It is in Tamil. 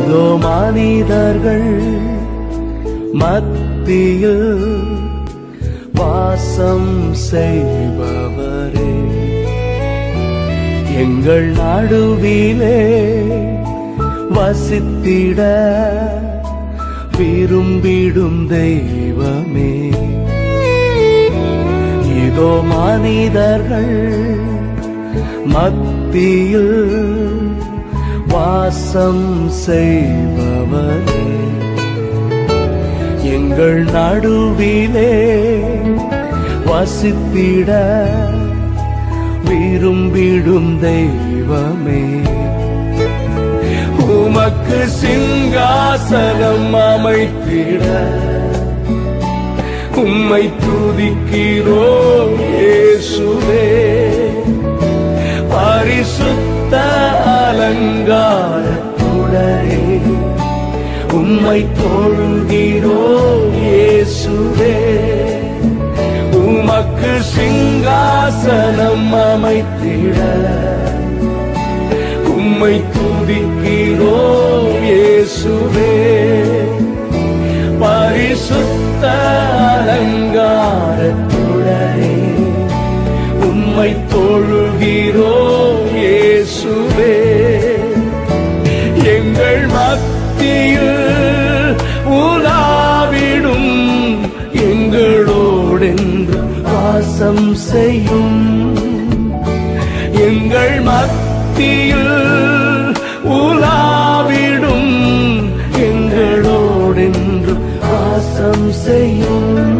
இதோ மனிதர்கள் மத்தியில் வாசம் செய்பவரே. எங்கள் நடுவிலே வசித்திட விரும்பிடும் தெய்வமே. இதோ மனிதர்கள் மத்தியில் வாசம் செய்பவரே. எங்கள் நடுவிலே வசித்திட விரும்பிடும் தெய்வமே. உமக்கு சிங்காசனம் அமைத்திட உம்மை துதிக்கிறோம் இயேசுவே. பரிசுத்த அலங்காரத்துடனே உம்மை தொழுகிறோம் இயேசுவே. உமக்கு சிங்காசனம் அமைத்திட. உம்மை துதிக்கிறோ இயேசுவே. பரிசுத்த அலங்காரத்துடனே உம்மை தொழுகிறோ ஏ மத்தியில் உலாவிடும் எங்களோடென்று வாசம் செய்யும். எங்கள் மத்தியில் உலாவிடும் எங்களோடென்று வாசம் செய்யும்.